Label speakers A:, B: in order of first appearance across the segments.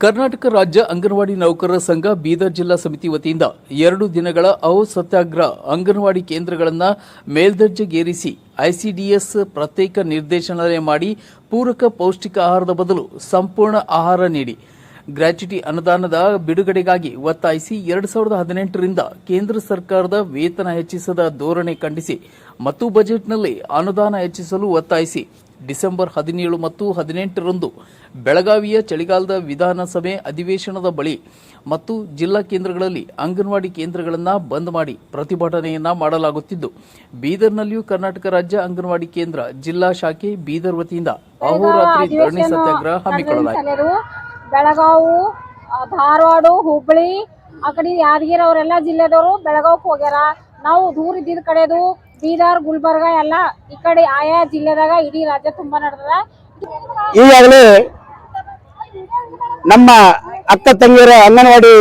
A: ಕರ್ನಾಟಕ ರಾಜ್ಯ ಅಂಗನವಾಡಿ ನೌಕರರ ಸಂಘ ಬೀದರ್ ಜಿಲ್ಲಾ ಸಮಿತಿ ವತಿಯಿಂದ ಎರಡು ದಿನಗಳ ಔ ಸತ್ಯಾಗ್ರಹ ಅಂಗನವಾಡಿ ಕೇಂದ್ರಗಳನ್ನು ಮೇಲ್ದರ್ಜೆಗೇರಿಸಿ ಐಸಿಡಿಎಸ್ ಪ್ರತ್ಯೇಕ ನಿರ್ದೇಶನಾಲಯ ಮಾಡಿ ಪೂರಕ ಪೌಷ್ಟಿಕ ಆಹಾರದ ಬದಲು ಸಂಪೂರ್ಣ ಆಹಾರ ನೀಡಿ. ಗ್ರಾಚ್ಯುಟಿ ಅನುದಾನದ ಬಿಡುಗಡೆಗಾಗಿ ಒತ್ತಾಯಿಸಿ ಎರಡು ಸಾವಿರದ ಹದಿನೆಂಟರಿಂದ ಕೇಂದ್ರ ಸರ್ಕಾರದ ವೇತನ ಹೆಚ್ಚಿಸದ ಧೋರಣೆ ಖಂಡಿಸಿ, ಮತ್ತು ಬಜೆಟ್ನಲ್ಲಿ ಅನುದಾನ ಹೆಚ್ಚಿಸಲು ಒತ್ತಾಯಿಸಿ. ಡಿಸೆಂಬರ್ ಹದಿನೇಳು ಮತ್ತು ಹದಿನೆಂಟರಂದು ಬೆಳಗಾವಿಯ ಚಳಿಗಾಲದ ವಿಧಾನಸಭೆ ಅಧಿವೇಶನದ ಬಳಿ ಮತ್ತು ಜಿಲ್ಲಾ ಕೇಂದ್ರಗಳಲ್ಲಿ ಅಂಗನವಾಡಿ ಕೇಂದ್ರಗಳನ್ನು ಬಂದ್ ಮಾಡಿ ಪ್ರತಿಭಟನೆಯನ್ನ ಮಾಡಲಾಗುತ್ತಿದ್ದು ಬೀದರ್ನಲ್ಲಿಯೂ ಕರ್ನಾಟಕ ರಾಜ್ಯ ಅಂಗನವಾಡಿ ಕೇಂದ್ರ ಜಿಲ್ಲಾ ಶಾಖೆ ಬೀದರ್ ವತಿಯಿಂದ ಅಹೋರಾತ್ರಿ ಧರಣಿ ಸತ್ಯಾಗ್ರಹ ಹಮ್ಮಿಕೊಳ್ಳಲಾಗಿದೆ.
B: ಬೆಳಗಾವು ಧಾರವಾಡ ಹುಬ್ಬಳ್ಳಿ ಆ ಕಡೆ ಯಾದಗಿರಿ ಅವರೆಲ್ಲ ಜಿಲ್ಲೆದವರು ಬೆಳಗಾವ್ಕ್ ಹೋಗ್ಯಾರ. ನಾವು ದೂರ ಇದ್ದಿದ್ದ ಕಡೆದು ಬೀದರ್, ಗುಲ್ಬರ್ಗ ಎಲ್ಲ ಈ ಕಡೆ ಆಯಾ ಜಿಲ್ಲೆದಾಗ ಇಡೀ ರಾಜ್ಯ ತುಂಬಾ ನಡೆದದ.
C: ಈಗಾಗಲೇ ನಮ್ಮ ಅಕ್ಕ ತಂಗಿಯರ ಅಂಗನವಾಡಿ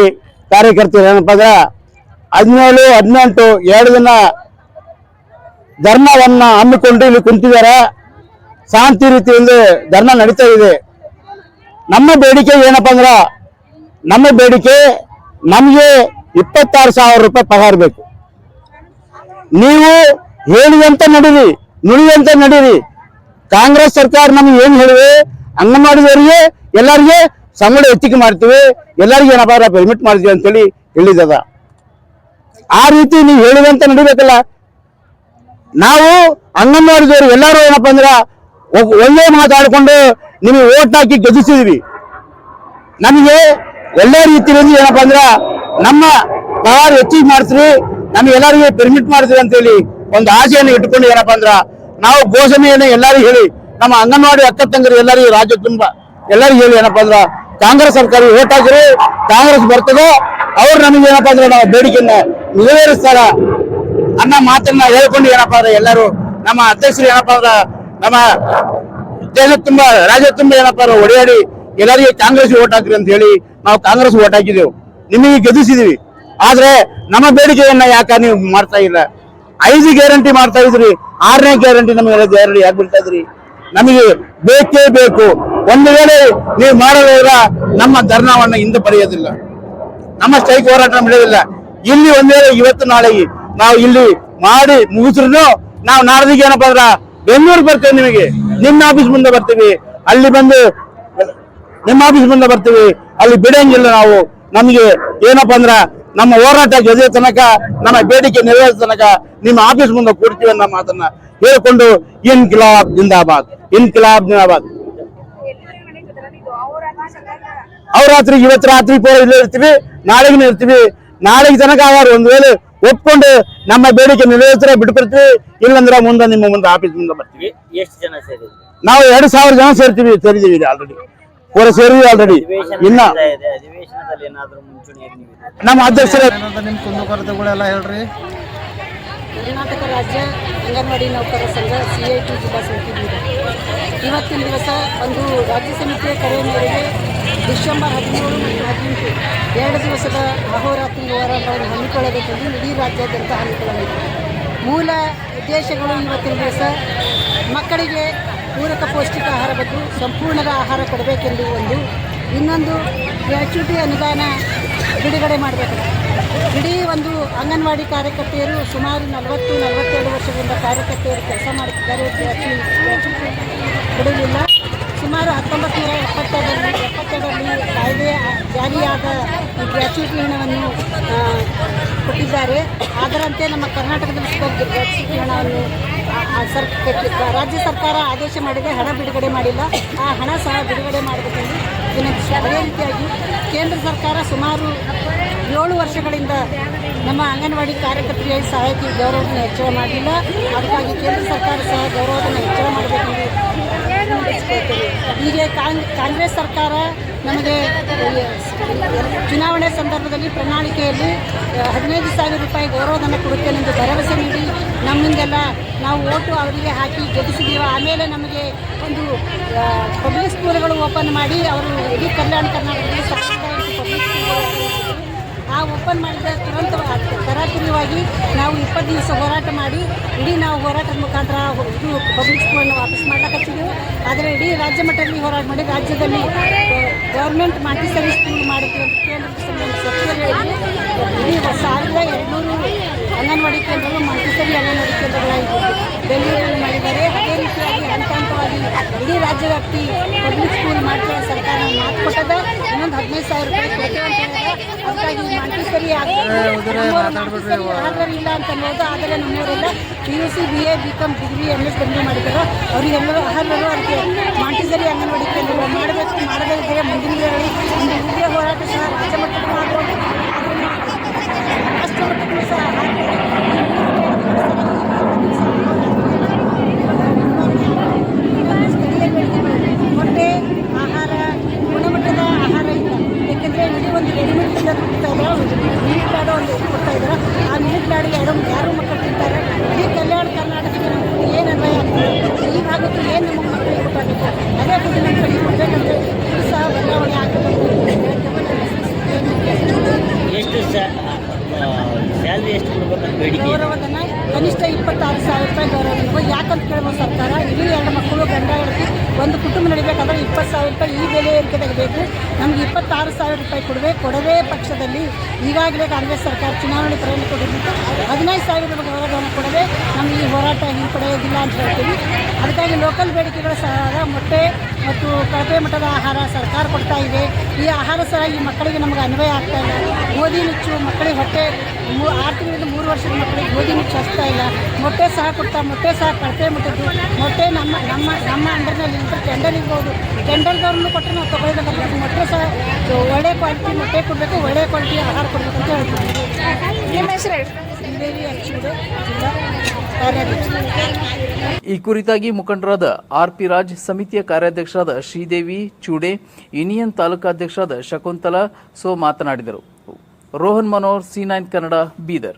C: ಕಾರ್ಯಕರ್ತರು ಏನಪ್ಪ ಅಂದ್ರೆ ಹದಿನೇಳು, ಹದಿನೆಂಟು, ಎರಡು ದಿನ ಧರ್ಮವನ್ನ ಹಮ್ಮಿಕೊಂಡು ಇಲ್ಲಿ ಕುಂತಿದ್ದಾರೆ. ಶಾಂತಿ ರೀತಿಯಲ್ಲಿ ಧರ್ಮ ನಡೀತಾ ಇದೆ. ನಮ್ಮ ಬೇಡಿಕೆ ಏನಪ್ಪ ಅಂದ್ರ ನಮ್ಮ ಬೇಡಿಕೆ ನಮಗೆ ಇಪ್ಪತ್ತಾರು ಸಾವಿರ ರೂಪಾಯಿ ಪಗಾರ ಬೇಕು. ನೀವು ಹೇಳಿದಂತೆ ನಡೀರಿ, ನುಡಿದಂತೆ ನಡೀರಿ. ಕಾಂಗ್ರೆಸ್ ಸರ್ಕಾರ ನಮ್ಗೆ ಏನ್ ಹೇಳಿವೆ ಅಂಗನವಾಡಿದವರಿಗೆ ಎಲ್ಲರಿಗೆ ಸಂಬಳ ಹೆಚ್ಚಿಗೆ ಮಾಡ್ತೀವಿ, ಎಲ್ಲರಿಗೂ ಏನಪ್ಪ ಪೇಮೆಂಟ್ ಮಾಡ್ತೀವಿ ಅಂತೇಳಿ ಹೇಳಿದದ. ಆ ರೀತಿ ನೀವು ಹೇಳಿದಂತೆ ನಡಿಬೇಕಲ್ಲ? ನಾವು ಅಂಗನವಾಡಿದವರು ಎಲ್ಲರೂ ಏನಪ್ಪ ಅಂದ್ರ ಒಳ್ಳೆ ಮಾತಾಡಿಕೊಂಡು ನಿಮಗೆ ಓಟ್ ಹಾಕಿ ಗೆಲ್ಲಿಸಿದ್ವಿ ನಮಗೆ ಒಳ್ಳೆ ರೀತಿಯಲ್ಲಿ ಏನಪ್ಪ ಅಂದ್ರ ನಮ್ಮ ಪಗಾರ ಹೆಚ್ಚಿಗೆ ಮಾಡ್ತೀವಿ ನಮ್ಗೆ ಎಲ್ಲರಿಗೆ ಪರ್ಮಿಟ್ ಮಾಡ್ತೀವಿ ಅಂತೇಳಿ ಒಂದು ಆಸೆಯನ್ನು ಇಟ್ಟುಕೊಂಡು ಏನಪ್ಪಾ ಅಂದ್ರ ನಾವು ಘೋಷಣೆಯನ್ನು ಎಲ್ಲರಿಗೂ ಹೇಳಿ, ನಮ್ಮ ಅಂಗನವಾಡಿ ಅಕ್ಕ ತಂಗರು ಎಲ್ಲರಿಗೂ, ರಾಜ್ಯ ತುಂಬ ಎಲ್ಲರಿಗೂ ಹೇಳಿ ಏನಪ್ಪಾ ಅಂದ್ರ ಕಾಂಗ್ರೆಸ್ ಸರ್ಕಾರ ಓಟ್ ಹಾಕಿರಿ ಕಾಂಗ್ರೆಸ್ ಬರ್ತದೋ, ಅವ್ರು ನಮಗೆ ಏನಪ್ಪಾ ಅಂದ್ರೆ ನಾವು ಬೇಡಿಕೆಯನ್ನ ನೆರವೇರಿಸ್ತಾರ ಅನ್ನೋ ಮಾತನ್ನ ಹೇಳ್ಕೊಂಡು ಏನಪ್ಪಾ ಅಂದ್ರೆ ಎಲ್ಲರೂ ನಮ್ಮ ಅಧ್ಯಕ್ಷರು ಏನಪ್ಪಾ ಅಂದ್ರ ನಮ್ಮ ದೇಶ ತುಂಬಾ, ರಾಜ್ಯ ತುಂಬ ಏನಪ್ಪಾ ಅಂದ್ರೆ ಒಡೆಯಾಡಿ ಎಲ್ಲರಿಗೆ ಕಾಂಗ್ರೆಸ್ ಓಟ್ ಹಾಕ್ರಿ ಅಂತ ಹೇಳಿ ನಾವು ಕಾಂಗ್ರೆಸ್ ಓಟ್ ಹಾಕಿದೆವು. ನಿಮಗೆ ಗೆದ್ದಿಸಿದೀವಿ. ಆದ್ರೆ ನಮ್ಮ ಬೇಡಿಕೆಯನ್ನ ಯಾಕ ನೀವು ಮಾಡ್ತಾ ಇಲ್ಲ? ಐದು ಗ್ಯಾರಂಟಿ ಮಾಡ್ತಾ ಇದ್ರಿ, ಆರನೇ ಗ್ಯಾರಂಟಿ ನಮಗೆ ಗ್ಯಾರಂಟಿ ಯಾಕೆ ಬಿಡ್ತಾ ಇದ್ರಿ? ನಮಗೆ ಬೇಕೇ ಬೇಕು. ಒಂದು ವೇಳೆ ನೀವು ಮಾಡಲಿಲ್ಲ ನಮ್ಮ ಧರ್ಮವನ್ನು ಹಿಂದೆ ಪಡೆಯೋದಿಲ್ಲ ನಮ್ಮ ಸ್ಟ್ರೈಕ್ ಹೋರಾಟ ನಡೆಯೋದಿಲ್ಲ. ಇಲ್ಲಿ ಒಂದ್ ವೇಳೆ ಇವತ್ತು ನಾಳೆ ನಾವು ಇಲ್ಲಿ ಮಾಡಿ ಮುಗಿಸ್ರು ನಾವು ನಾಡ್ದಿಗೆ ಏನಪ್ಪಾ ಅಂದ್ರ ಬೆಂಗಳೂರು ಬರ್ತೇವೆ ನಿಮಗೆ. ನಿಮ್ಮ ಆಫೀಸ್ ಮುಂದೆ ಬರ್ತೀವಿ. ಅಲ್ಲಿ ಬಂದು ನಿಮ್ಮ ಆಫೀಸ್ ಮುಂದೆ ಬರ್ತೀವಿ. ಅಲ್ಲಿ ಬಿಡಂಗಿಲ್ಲ ನಾವು. ನಮಗೆ ಏನಪ್ಪಾ ಅಂದ್ರ ನಮ್ಮ ಹೋರಾಟ ಜೊತೆ ತನಕ ನಮ್ಮ ಬೇಡಿಕೆ ನೆರವೇರಿಸ ತನಕ ನಿಮ್ಮ ಆಫೀಸ್ ಮುಂದೆ ಕೂಡ್ತೀವಿ ಅನ್ನೋ ಮಾತನ್ನ ಹೇಳಿಕೊಂಡು ಇನ್ಕಿಲಾಬ್ ಜಿಂದಾಬಾದ್ ಇನ್ಕಿಲಾಬ್ ಜಿಂದಾಬಾದ್. ಅವ್ರ ರಾತ್ರಿ ಇವತ್ತು ರಾತ್ರಿ ಪೂರ ಇಲ್ಲೇ ಇರ್ತೀವಿ ನಾಳೆಗೆ ಇರ್ತೀವಿ. ನಾಳೆಗೆ ತನಕ ಅವರು ಒಂದ್ ವೇಳೆ ಒಪ್ಕೊಂಡು ನಮ್ಮ ಬೇಡಿಕೆ ನೆರವೇರಿಸಿದ್ರೆ ಬಿಟ್ಬಿಡ್ತೀವಿ ಇಲ್ಲಂದ್ರೆ ಮುಂದೆ ನಿಮ್ಮ ಮುಂದೆ ಆಫೀಸ್ ಮುಂದೆ ಬರ್ತೀವಿ.
D: ಎಷ್ಟು ಜನ ಸೇರಿ
C: ನಾವು ಎರಡು ಸಾವಿರ ಜನ ಸೇರ್ತೀವಿ ಸೇರಿದೀವಿ ಆಲ್ರೆಡಿ ಪೂರ ಸೇರಿ ಆಲ್ರೆಡಿ ಇನ್ನ ನಮ್ಮ ಅಧ್ಯಕ್ಷರ
E: ನಿಮ್ಮ ಕುಂದುಕೊರತೆಗಳೆಲ್ಲ ಹೇಳ್ರಿ.
B: ಕರ್ನಾಟಕ ರಾಜ್ಯ ಅಂಗನವಾಡಿ ನೌಕರರ ಸಂಘ ಸಿ ಐ ಟಿ ಜಿಲ್ಲಾ ಸಮಿತಿ. ಇವತ್ತಿನ ದಿವಸ ಒಂದು ರಾಜ್ಯ ಸಮಿತಿಯ ಕರೆಯ ಮೇರೆಗೆ ಡಿಸೆಂಬರ್ ಹದಿಮೂರು ಮತ್ತು ಹದಿನೆಂಟು ಎರಡು ದಿವಸದ ಅಹೋರಾತ್ರಿ ಹೋರಾಟವನ್ನು ಹಮ್ಮಿಕೊಳ್ಳಬೇಕೆಂದು ಇಡೀ ರಾಜ್ಯಾದ್ಯಂತ ಹಮ್ಮಿಕೊಳ್ಳಬೇಕು ಮೂಲ ಉದ್ದೇಶಗಳು ಇವತ್ತಿನ ದಿವಸ ಮಕ್ಕಳಿಗೆ ಪೂರಕ ಪೌಷ್ಟಿಕ ಆಹಾರ ಬಗ್ಗೆ ಸಂಪೂರ್ಣದ ಆಹಾರ ಕೊಡಬೇಕೆಂದು ಒಂದು, ಇನ್ನೊಂದು ಗ್ರ್ಯಾಚ್ಯುಟಿ ಅನುದಾನ ಬಿಡುಗಡೆ ಮಾಡಬೇಕು. ಇಡೀ ಒಂದು ಅಂಗನವಾಡಿ ಕಾರ್ಯಕರ್ತೆಯರು ಸುಮಾರು ನಲವತ್ತು, ನಲವತ್ತೆರಡು ವರ್ಷದಿಂದ ಕಾರ್ಯಕರ್ತೆಯರು ಕೆಲಸ ಮಾಡುತ್ತಿದ್ದಾರೆ. ಗ್ರ್ಯಾಚ್ಯು- ಗ್ರ್ಯಾಚ್ಯುಟಿ ಕೊಡಲಿಲ್ಲ ಸುಮಾರು ಹತ್ತೊಂಬತ್ತು ನೂರ ಎಪ್ಪತ್ತೆರಡರಲ್ಲಿ ಎಪ್ಪತ್ತೆರಡರಲ್ಲಿ ಕಾಯ್ದೆ ಜಾರಿಯಾದ ಗ್ರ್ಯಾಚ್ಯುಟಿ ಹಣವನ್ನು ಕೊಟ್ಟಿದ್ದಾರೆ. ಅದರಂತೆ ನಮ್ಮ ಕರ್ನಾಟಕದಲ್ಲಿ ಗ್ರ್ಯಾಚ್ಯುಟಿ ಹಣವನ್ನು ಸರ್ ರಾಜ್ಯ ಸರ್ಕಾರ ಆದೇಶ ಮಾಡಿದೆ, ಹಣ ಬಿಡುಗಡೆ ಮಾಡಿಲ್ಲ. ಆ ಹಣ ಸಹ ಬಿಡುಗಡೆ ಮಾಡಬೇಕೆಂದು ವಿನಂತಿಸಿ. ಅದೇ ರೀತಿಯಾಗಿ ಕೇಂದ್ರ ಸರ್ಕಾರ ಸುಮಾರು ಏಳು ವರ್ಷಗಳಿಂದ ನಮ್ಮ ಅಂಗನವಾಡಿ ಕಾರ್ಯಕರ್ತೆಯ ಸಹಾಯಕಿ ಗೌರವವನ್ನು ಹೆಚ್ಚಳ ಮಾಡಿಲ್ಲ. ಅದಕ್ಕಾಗಿ ಕೇಂದ್ರ ಸರ್ಕಾರ ಸಹ ಗೌರವವನ್ನು ಹೆಚ್ಚಳ ಮಾಡಬೇಕೆಂದು. ಹೀಗೆ ಕಾಂಗ್- ಕಾಂಗ್ರೆಸ್ ಸರ್ಕಾರ ನಮಗೆ ಚುನಾವಣೆ ಸಂದರ್ಭದಲ್ಲಿ ಪ್ರಣಾಳಿಕೆಯಲ್ಲಿ ಹದಿನೈದು ಸಾವಿರ ರೂಪಾಯಿ ಗೌರವಧನ ಕೊಡುತ್ತೇನೆಂದು ಭರವಸೆ ನೀಡಿ ನಮ್ಮಿಂದೆಲ್ಲ ನಾವು ಓಟು ಅವರಿಗೆ ಹಾಕಿ ಗೆಲ್ಲಿಸಿದ್ದೀವಿ ಆಮೇಲೆ ನಮಗೆ ಒಂದು ಪಬ್ಲಿಕ್ ಸ್ಕೂಲ್ಗಳು ಓಪನ್ ಮಾಡಿ ಅವರು ಇಡೀ ಕಲ್ಯಾಣ ಕರ್ನಾಟಕದಲ್ಲಿ ಪಬ್ಲಿಕ್ ಮಾಡಿದ್ರು. ಆ ಓಪನ್ ಮಾಡಿದ ತುರಂತ ತರಾತುರಿಯಾಗಿ ನಾವು ಇಪ್ಪತ್ತು ದಿವಸ ಹೋರಾಟ ಮಾಡಿ, ಇಡೀ ನಾವು ಹೋರಾಟದ ಮುಖಾಂತರ ಪಬ್ಲಿಕ್ ಸ್ಕೂಲನ್ನು ವಾಪಸ್ ಮಾಡ್ಲಿಕ್ಕೆ ಆದರೆ ಇಡೀ ರಾಜ್ಯ ಮಟ್ಟದಲ್ಲಿ ಹೋರಾಟ ಮಾಡಿ ರಾಜ್ಯದಲ್ಲಿ ಗೌರ್ಮೆಂಟ್ ಮಾಂಟಿಸರಿ ಸ್ಕೂಲ್ ಮಾಡಿದ್ರು ಇಡೀ ಸಾವಿರದ ಎರಡುನೂರು ಅಂಗನವಾಡಿ ಕೇಂದ್ರಗಳು ಮಾಂಟಿಸರಿ ಅಂಗನವಾಡಿ ಕೇಂದ್ರಗಳಾಗಿದ್ದು ಡೆಲಿವರಿ ಮಾಡಿದ್ದಾರೆ. ಅದೇ ರೀತಿಯಾಗಿ ಹಂತ ಹಂತವಾಗಿ ಇಡೀ ರಾಜ್ಯವ್ಯಾಪ್ತಿ ಪಬ್ಲಿಕ್ ಸ್ಕೂಲ್ ಮಾಡ್ತಾರೆ ಸರ್ಕಾರ ಮಾತು ಕೊಟ್ಟದ ಇನ್ನೊಂದು ಹದಿನೈದು ಸಾವಿರ ರೂಪಾಯಿ ಕೊಡ್ತೇವೆ ಅಂತ ಹೇಳಿದ್ರೆ. ಮಾಂಟಿಸರಿ ಆದ್ರೆ ಇಲ್ಲ ಅಂತ ಅನ್ನೋದು ಆದರೆ ನಮ್ಮವರೆಲ್ಲ P U C B A B com degree M S W ಮಾಡಿದ್ದಾರೆ ಅವರಿಗೆಲ್ಲರೂ ಅರ್ಹರು ಅದಕ್ಕೆ ಮಾಂಟಿಸರಿ ಅಂಗನವಾಡಿ ಕೇಂದ್ರಗಳು ಮಾಡಬೇಕು ಮಾಡದೇ ಇದ್ದರೆ ಮುಂದಿನ ಒಂದು ವಿದ್ಯಾ ಹೋರಾಟ ಸಹ ರಾಜ್ಯ ಮಾಡ್ಬೋದು ರಾಷ್ಟ್ರ ಮಟ್ಟಕ್ಕೂ ಸಹ ಸ್ಥಳೀಯ ಬೇಡಿಕೆಗಳು ಮೊಟ್ಟೆ ಆಹಾರ ಗುಣಮಟ್ಟದ ಆಹಾರ ಇಲ್ಲ ಯಾಕೆಂದರೆ ಇಡೀ ಒಂದು ತಿನ್ನೋದು ಕೊಡ್ತಾ ಇದ್ದಾರೆ ನೀರು ಲಾಡು ಒಂದು ಕೊಡ್ತಾ ಇದ್ದಾರೆ. ಆ ನೀರು ಲಾಡಿಗೆ ಎರಡು ಯಾರು ಮಕ್ಕಳು ತಿಂತಾರೆ. ಈ ಕಲ್ಯಾಣ ಕರ್ನಾಟಕಕ್ಕೆ ನಮ್ಮ ಏನು ಅನ್ವಯ ಆಗ್ತದೆ? ಈ ಭಾಗಕ್ಕೆ ಏನು ನಮ್ಮ ಮಕ್ಕಳಿಗೆ ಗೊತ್ತಾಗುತ್ತೆ ಅದೇ ಕೂಡ ನಮ್ಮ ಕಡೆ ಕೊಡಬೇಕಂದ್ರೆ ಇದು ಸಹ ಬದಲಾವಣೆ ಆಗಬೇಕು
D: ಎಷ್ಟು ಸ್ಯಾಲ್ರಿ ಎಷ್ಟು ಕೊಡ್ಬೇಕಂತ ಬೇಡಿಕೆ ಇದೆ?
B: ಗೌರವಧನ ಕನಿಷ್ಠ ಇಪ್ಪತ್ತಾರು ಸಾವಿರ ರೂಪಾಯಿ ಗೌರವಧನ ಯಾಕಂತ ಕೇಳ್ಬೋದು ಸರ್ಕಾರ ಇಡೀ ಎರಡು ಮಕ್ಕಳು ಗಂಡ ಹೆಂಡತಿ ಒಂದು ನಡಿಬೇಕಾದ್ರೆ ಇಪ್ಪತ್ತು ಸಾವಿರ ರೂಪಾಯಿ ಈ ಬೆಲೆ ಏರಿಕೆ ತೆಗಬೇಕು. ನಮ್ಗೆ ಇಪ್ಪತ್ತಾರು ಸಾವಿರ ರೂಪಾಯಿ ಕೊಡುವೆ, ಕೊಡದೇ ಪಕ್ಷದಲ್ಲಿ ಈಗಾಗಲೇ ಕಾಂಗ್ರೆಸ್ ಸರ್ಕಾರ ಚುನಾವಣೆ ಕರೆಯನ್ನು ಕೊಟ್ಟಿದ್ದು ಹದಿನೈದು ಸಾವಿರ ರೂಪಾಯಿ ಕೊಡದೆ ನಮಗೆ ಈ ಹೋರಾಟ ಹಿಂಪಡೆಯೋದಿಲ್ಲ ಅಂತ ಹೇಳ್ತೀವಿ. ಅದಕ್ಕಾಗಿ ಲೋಕಲ್ ಬೇಡಿಕೆಗಳ ಸಹ ಮೊಟ್ಟೆ ಮತ್ತು ಕಳಪೆ ಮಟ್ಟದ ಆಹಾರ ಸರ್ಕಾರ ಕೊಡ್ತಾ ಇದೆ. ಈ ಆಹಾರ ಸಹ ಈ ಮಕ್ಕಳಿಗೆ ನಮಗೆ ಅನ್ವಯ ಆಗ್ತಾ ಇಲ್ಲ. ಗೋಧಿ ನುಚ್ಚು ಮಕ್ಕಳಿಗೆ ಹೊಟ್ಟೆ ಮೂ ಆರು ತಿಂಗಳಿಂದ ಮೂರು ವರ್ಷದ ಮಕ್ಕಳಿಗೆ ಗೋಧಿ ನುಚ್ಚು ಹಚ್ತಾ ಇಲ್ಲ. ಮೊಟ್ಟೆ ಸಹ ಕೊಡ್ತಾ ಮೊಟ್ಟೆ ಸಹ ಕಳಪೆ ಮಟ್ಟದ್ದು. ಮೊಟ್ಟೆ ನಮ್ಮ ನಮ್ಮ ನಮ್ಮ ಅಂಡರ್ನಲ್ಲಿ ಇಂಥ ಟೆಂಡರ್ ಇರ್ಬೋದು. ಟೆಂಡರ್ದವ್ರನ್ನು ಕೊಟ್ಟರೆ ನಾವು ತೊಗೊಳ್ಬೇಕಾಗ್ತದೆ ಮೊಟ್ಟೆ ಸಹ ಒಳ್ಳೆ ಕ್ವಾಲಿಟಿ ಮೊಟ್ಟೆ ಕೊಡಬೇಕು ಒಳ್ಳೆ ಕ್ವಾಲಿಟಿ ಆಹಾರ ಕೊಡಬೇಕು ಅಂತ ಹೇಳ್ತೀವಿ.
F: ನಿಮ್ಮ ಹೆಸರು
A: ಈ ಕುರಿತಾಗಿ ಮುಖಂಡರಾದ ಆರ್ ಪಿ ರಾಜ್, ಸಮಿತಿಯ ಕಾರ್ಯಾಧ್ಯಕ್ಷರಾದ ಶ್ರೀದೇವಿ, ಚೂಡೆ ಯೂನಿಯನ್ ತಾಲೂಕಾಧ್ಯಕ್ಷರಾದ ಶಕುಂತಲಾ ಸೋ ಮಾತನಾಡಿದರು. Rohan Manohar, C nine Kannada, Bidar.